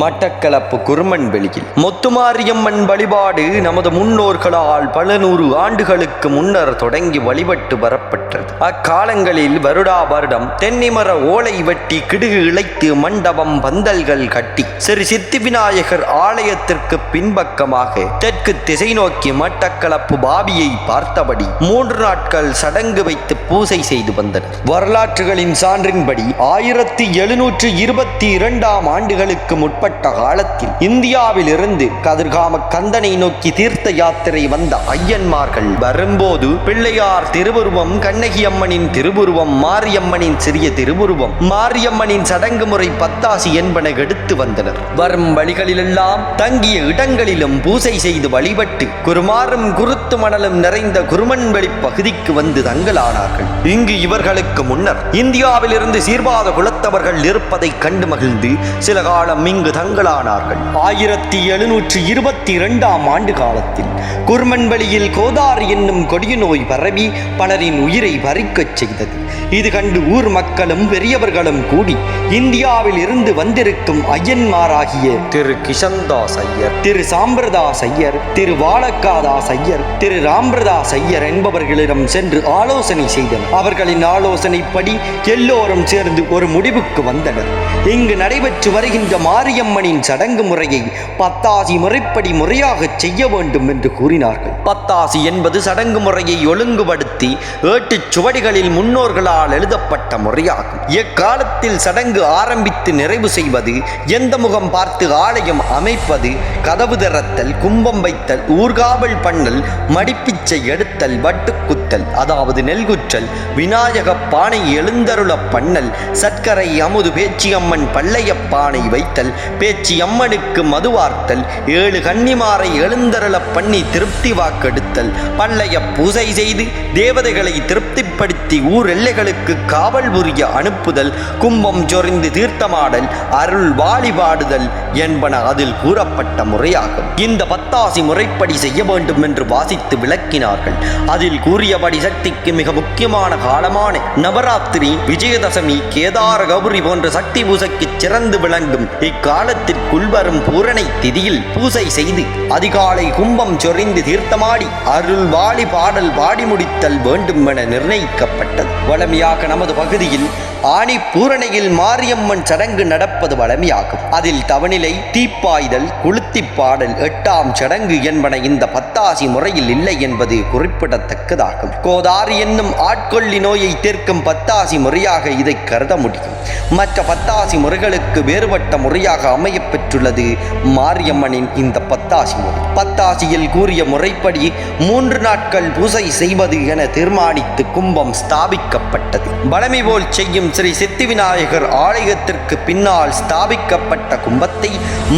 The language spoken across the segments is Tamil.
மட்டக்களப்பு குருமன் வெளியில் முத்துமாரியம்மன் வழிபாடு நமது முன்னோர்களால் பல நூறு ஆண்டுகளுக்கு முன்னர் தொடங்கி வழிபட்டு வரப்பட்டது. அக்காலங்களில் வருடா வருடம் தென்னிமர ஓலை வெட்டி கிடுகு இழைத்து மண்டபம் பந்தல்கள் கட்டி ஸ்ரீ சித்தி விநாயகர் ஆலயத்திற்கு பின்பக்கமாக தெற்கு திசை நோக்கி மட்டக்களப்பு பாபியை பார்த்தபடி மூன்று நாட்கள் சடங்கு வைத்து பூசை செய்து வந்தனர். வரலாற்றுகளின் சான்றின்படி ஆயிரத்தி எழுநூற்று இருபத்தி இரண்டாம் ஆண்டுகளுக்கு முற்பட்ட காலத்தில் இந்தியாவில் இருந்து கதிர்காம கந்தனை நோக்கி தீர்த்த யாத்திரை வந்த ஐயன்மார்கள் வரும்போது பிள்ளையார் திருவுருவம் கண்ணகி அம்மனின் திருவுருவம் மாரியம்மனின் சிறிய திருவுருவம் மாரியம்மனின் சடங்கு முறை பத்தாசி என்பன எடுத்து வந்தனர். வரும் வழிகளிலெல்லாம் தங்கிய இடங்களிலும் பூசை செய்து வழிபட்டு குருமாரும் குருத்து மணலும் நிறைந்த குருமன்வெளி பகுதிக்கு வந்து தங்கலானார்கள். இங்கு இவர்களுக்கு முன்னர் இந்தியாவிலிருந்து சீர்வாத குலத்தவர்கள் இருப்பதை கண்டு மகிழ்ந்து சில காலம் இங்கு தங்களானார்கள். ஆயிரத்தி எழுநூற்றி இருபத்தி இரண்டாம் ஆண்டு காலத்தில் குர்மன்வழியில் கோதார் என்னும் கொடிய நோய் பரவி பலரின் உயிரை பறிக்கச் செய்தது. இது கண்டு ஊர் மக்களும் பெரியவர்களும் கூடி இந்தியாவில் இருந்து வந்திருக்கும் ஐயன்மாராகிய திரு கிஷன்தாஸ் ஐயர் திரு சாம்பிரதாஸ் ஐயர் திரு வாழக்காதாஸ் ஐயர் திரு ராம்பிரதாஸ் ஐயர் என்பவர்களிடம் சென்று ஆலோசனை செய்தனர். அவர்களின் ஆலோசனைப்படி எல்லோரும் சேர்ந்து ஒரு முடிவுக்கு வந்தனர். இங்கு நடைபெற்று வருகின்ற மாறி மாரியம்மனின் சடங்கு முறையை பத்தாசி முறைப்படி முறையாக செய்ய வேண்டும் என்று கூறினார்கள். பத்தாசி என்பது சடங்கு முறையை ஒழுங்குபடுத்தி ஏட்டு சுவடிகளில் முன்னோர்களால் எழுதப்பட்ட முறையாகும். எக்காலத்தில் சடங்கு ஆரம்பித்து நிறைவு செய்வது எந்த முகம் பார்த்து ஆலயம் அமைப்பது கதவு திறத்தல் கும்பம் வைத்தல் ஊர்காவல் பண்ணல் மடிப்பிச்சை எடுத்தல் வட்டுக்குத்தல் அதாவது நெல்குற்றல் விநாயக பானை எழுந்தருள பண்ணல் சர்க்கரை அமுது பேச்சியம்மன் பள்ளைய பானை வைத்தல் பேச்சு அம்மனுக்கு மதுவார்த்தல். ஏழு கன்னிமாரை எழுந்தருள பண்ணி திருப்தி வாக்கெடுத்தல். பள்ளைய பூசை செய்து தேவதைகளை திருப்திப்படுத்தி ஊர் எல்லைகளுக்கு காவல் புரிய அனுப்புதல். கும்பம் சொரிந்து தீர்த்தமாடல் அருள் வாழிபாடுதல் என்பன அதில் கூறப்பட்ட முறையாகும். இந்த பத்தாசி முறைப்படி செய்ய வேண்டும் என்று வாசித்து விளக்கினார்கள். அதில் கூறியபடி சக்திக்கு மிக முக்கியமான காலமான நவராத்திரி விஜயதசமி கேதார கௌரி போன்ற சக்தி பூசைக்கு சிறந்து விளங்கும் இக்கா காலத்திற்குள் வரும் பூரணை திதியில் பூசை செய்து அதிகாலை கும்பம் சொரிந்து தீர்த்தமாடி அருள் வாழி பாடல் பாடி முடித்தல் வேண்டும் என நிர்ணயிக்கப்பட்டது. வளமையாக நமது பகுதியில் ஆணி பூரணையில் மாரியம்மன் சடங்கு நடப்பது வளமையாகும் அதில் தவநிலை தீப்பாய்தல் குளுத்திப் பாடல் எட்டாம் சடங்கு என்பன இந்த பத்தாசி முறையில் இல்லை என்பது குறிப்பிடத்தக்கதாகும். கோதாரி என்னும் ஆட்கொள்ளி நோயை தீர்க்கும் பத்தாசி முறையாக இதை கருத முடியும். மற்ற பத்தாசி முறைகளுக்கு வேறுபட்ட முறையாக அமையப்பெற்றுள்ளது மாரியம்மனின் இந்த பத்தாசி முறை. பத்தாசியில் கூறிய முறைப்படி மூன்று நாட்கள் பூசை செய்வது என தீர்மானித்து கும்பம் ஸ்தாபிக்கப்பட்டது. வளமை போல் செய்யும் ஸ்ரீ சித்தி விநாயகர் ஆலயத்திற்கு பின்னால் ஸ்தாபிக்கப்பட்ட கும்பத்தை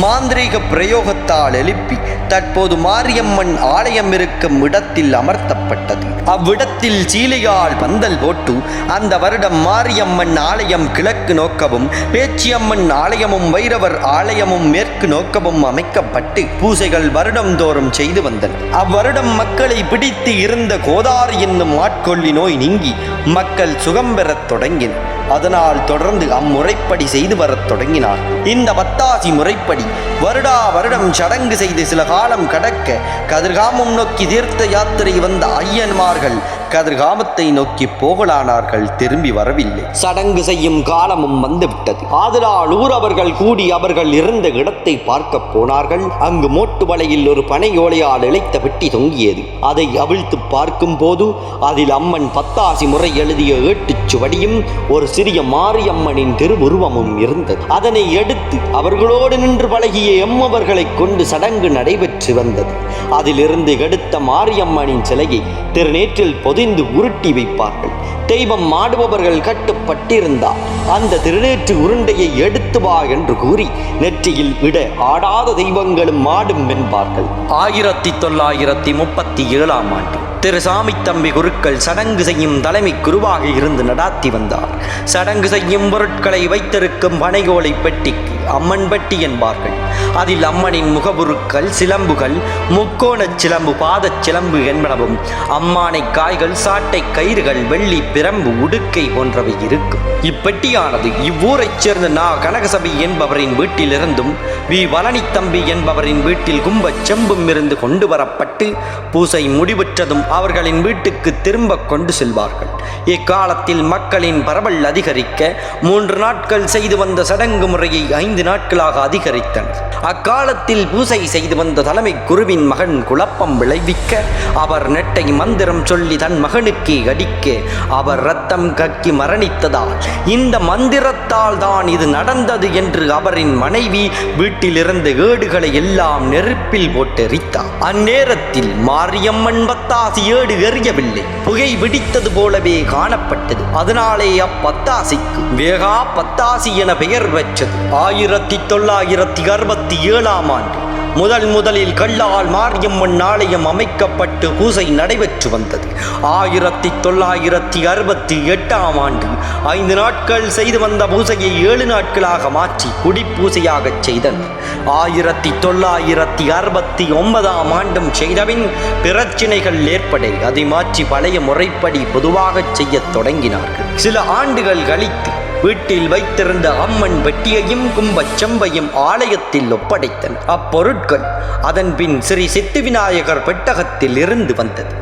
மாந்திரீக பிரயோகத்தால் எழுப்பி தற்போது மாரியம்மன் ஆலயம் இருக்கும் இடத்தில் அமர்த்தப்பட்டது. அவ்விடத்தில் சீலையால் பந்தல் போட்டு அந்த வருடம் மாரியம்மன் ஆலயம் கிழக்கு நோக்கவும் பேச்சியம்மன் ஆலயமும் வைரவர் ஆலயமும் மேற்கு நோக்கவும் அமைக்கப்பட்டு பூசைகள் வருடந்தோறும் செய்து வந்தன. அவ்வருடம் மக்களை பிடித்து இருந்த கோதாரி என்னும் ஆட்கொள்ளி நோய் நீங்கி மக்கள் சுகம் பெறத் தொடங்கினர் அதனால் தொடர்ந்து அம்முறைப்படி செய்து வரத் தொடங்கினார். இந்த பத்தாசி முறைப்படி வருடா வருடம் சடங்கு செய்து சில காலம் கடக்க கதிர்காமம் நோக்கி தீர்த்த யாத்திரை வந்த ஐயன்மார்கள் கதிர்காமத்தை நோக்கி போகலானார்கள் திரும்பி வரவில்லை. சடங்கு செய்யும் காலமும் வந்துவிட்டது. ஆதலால் ஊரவர்கள் கூடி அவர்கள் இருந்த இடத்தை பார்க்க போனார்கள். அங்கு மோட்டு வலையில் ஒரு பனை ஓலையால் இழைத்த பெட்டி தொங்கியது. அதை அவிழ்த்து பார்க்கும் போது அதில் அம்மன் பத்தாசி முறை எழுதிய ஏட்டுச் சுவடியும் ஒரு சிறிய மாரியம்மனின் திருவுருவமும் இருந்தது. அதனை எடுத்து அவர்களோடு நின்று பழகிய எம்மவர்களை கொண்டு சடங்கு நடைபெற்று வந்தது. அதிலிருந்து எடுத்த மாரியம்மனின் சிலையை திருநேற்றில் பொதிந்து உருட்டி வைப்பார்கள். தெய்வம் மாடுபவர்கள் கட்டுப்பட்டிருந்தார் அந்த திருநேற்று உருண்டையை எடுத்து வா என்று கூறி நெற்றியில் விட ஆடாத தெய்வங்களும் மாடும் என்பார்கள். ஆயிரத்தி தொள்ளாயிரத்தி முப்பத்தி ஏழாம் ஆண்டு திரு சாமி தம்பி குருக்கள் சடங்கு செய்யும் தலைமை குருவாக இருந்து நடாத்தி வந்தார். சடங்கு செய்யும் பொருட்களை வைத்திருக்கும் பனைகோலை பெட்டிக்கு அம்மன் பெட்டி என்பார்கள். அதில் அம்மனின் முகபுருக்கள் சிலம்புகள் முக்கோணச் சிலம்பு பாதச் சிலம்பு என்பனவும் அம்மானை காய்கள் சாட்டை கயிறுகள் வெள்ளி பிரம்பு உடுக்கை போன்றவை இருக்கும். இப்பெட்டியானது இவ்வூரைச் சேர்ந்த நா கனகசபை என்பவரின் வீட்டிலிருந்தும் வி. வலனித்தம்பி என்பவரின் வீட்டில் கும்பச் செம்பும் இருந்து கொண்டு வரப்பட்டு பூசை முடிவுற்றதும் அவர்களின் வீட்டுக்கு திரும்ப கொண்டு செல்வார்கள். இக்காலத்தில் மக்களின் பரவல் அதிகரிக்க மூன்று நாட்கள் செய்து வந்த சடங்கு முறையை ஐந்து நாட்களாக அதிகரித்தனர். அக்காலத்தில் பூசை செய்து வந்த தலைமை குருவின் மகன் குழப்பம் விளைவிக்க அவர் நெட்டை மந்திரம் சொல்லி தன் மகனுக்கு அடிக்க அவர் ரத்தம் கக்கி மரணித்ததால் இந்த மந்திரத்தால் தான் இது நடந்தது என்று அவரின் மனைவி வீட்டிலிருந்து ஏடுகளை எல்லாம் நெருப்பில் போட்டெரித்தார் அந்நேரத்தில் மாரியம்மன் பத்தாசி ஏடு எறியவில்லை. புகை விடித்தது போலவே காணப்பட்டது. அதனாலே அப்பத்தாசிக்கு வேகா பத்தாசி என பெயர் பெற்றது. ஆயிரத்தி தொள்ளாயிரத்தி அறுபத்தி ஏழாம் ஆண்டு முதல் முதலில் கல்லால் மாரியம்மன் ஆலயம் அமைக்கப்பட்டு பூசை நடைபெற்று வந்தது. ஆயிரத்தி தொள்ளாயிரத்தி அறுபத்தி எட்டாம் ஆண்டு ஐந்து நாட்கள் செய்து வந்த பூசையை ஏழு நாட்களாக மாற்றி குடிப்பூசையாக செய்தனர். ஆயிரத்தி தொள்ளாயிரத்தி அறுபத்தி ஒன்பதாம் ஆண்டும் செய்தபின் பிரச்சினைகள் ஏற்பட. அதை மாற்றி பழைய முறைப்படி பொதுவாகச் செய்யத் தொடங்கினார்கள். சில ஆண்டுகள் கழித்து வீட்டில் வைத்திருந்த அம்மன் வெட்டியையும் கும்பச் செம்பையும் ஆலயத்தில் ஒப்படைத்தன். அப்பொருட்கள் அதன் பின் ஸ்ரீ சித்தி விநாயகர் பெட்டகத்தில் இருந்து வந்தது.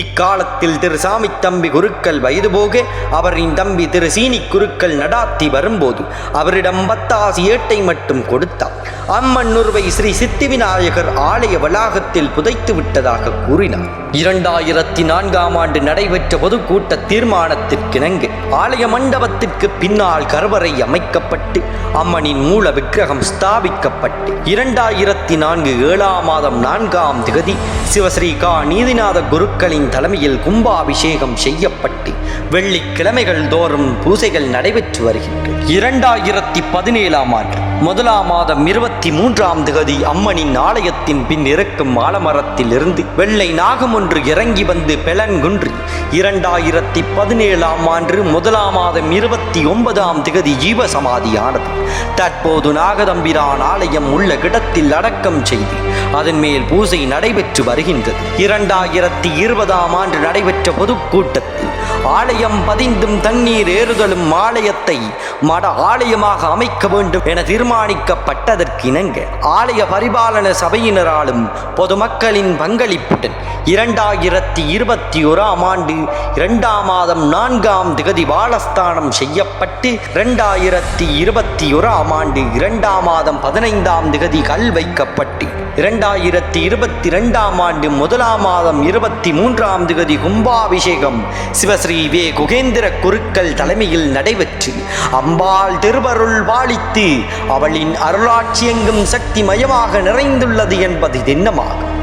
இக்காலத்தில் திரு சாமி தம்பி குருக்கள் வயது போக அவரின் தம்பி திரு சீனி குருக்கள் நடாத்தி வரும்போது அவரிடம் பத்தாசி ஏட்டை மட்டும் கொடுத்தார் அம்மன் ஸ்ரீ சித்தி விநாயகர் ஆலய வளாகத்தில் புதைத்து விட்டதாக கூறினார். இரண்டாயிரத்தி நான்காம் ஆண்டு நடைபெற்ற பொதுக்கூட்ட தீர்மானத்திற்கிணங்கு ஆலய மண்டபத்திற்கு பின்னால் கருவறை அமைக்கப்பட்டு அம்மனின் மூல விக்கிரகம் ஸ்தாபிக்கப்பட்டு இரண்டாயிரத்தி நான்கு ஏழாம் மாதம் நான்காம் திகதி சிவஸ்ரீ கா நீதிநாத குருக்களின் தலைமையில் கும்பாபிஷேகம் செய்யப்பட்டு வெள்ளிக்கிழமைகள் தோறும் பூசைகள் நடைபெற்று வருகின்றன இரண்டாயிரத்தி பதினேழாம் ஆண்டு முதலாம் மாதம் இருபத்தி மூன்றாம் திகதி அம்மனின் ஆலயத்தின் பின் இருக்கும் ஆலமரத்தில் இருந்து வெள்ளை நாகம் ஒன்று இறங்கி வந்து பெலன்குன்றி இரண்டாயிரத்தி பதினேழாம் ஆண்டு முதலாம் மாதம் இருபத்தி ஒன்பதாம் திகதி ஜீவசமாதியானது. தற்போது நாகதம்பிரான் ஆலயம் உள்ள கிடத்தில் அடக்கம் செய்து அதன் மேல் பூசை நடைபெற்று வருகின்றது. இரண்டாயிரத்தி இருபதாம் ஆண்டு நடைபெற்ற பொதுக்கூட்டத்தில் ஆலயம் பதிந்தும் தண்ணீர் ஏறுதலும் ஆலயத்தை மட ஆலயமாக அமைக்க வேண்டும் என தீர்மானிக்கப்பட்டதற்கு இணங்க ஆலய பரிபாலன சபையினராலும் பொதுமக்களின் பங்களிப்புடன் இரண்டாயிரத்தி இருபத்தி ஓராம் ஆண்டு இரண்டாம் மாதம் நான்காம் திகதி பாலஸ்தானம் செய்யப்பட்டு இரண்டாயிரத்தி இருபத்தி ஓராம் ஆண்டு இரண்டாம் மாதம் பதினைந்தாம் திகதி கல் வைக்கப்பட்டு இரண்டாயிரத்தி இருபத்தி ரெண்டாம் ஆண்டு முதலாம் மாதம் இருபத்தி மூன்றாம் திகதி கும்பாபிஷேகம் சிவஸ்ரீ வே குகேந்திர குருக்கள் தலைமையில் நடைபெற்று அம்பாள் திருவருள் வாழித்து அவளின் அருளாட்சி எங்கும் சக்தி மயமாக நிறைந்துள்ளது என்பது திண்ணமாகும்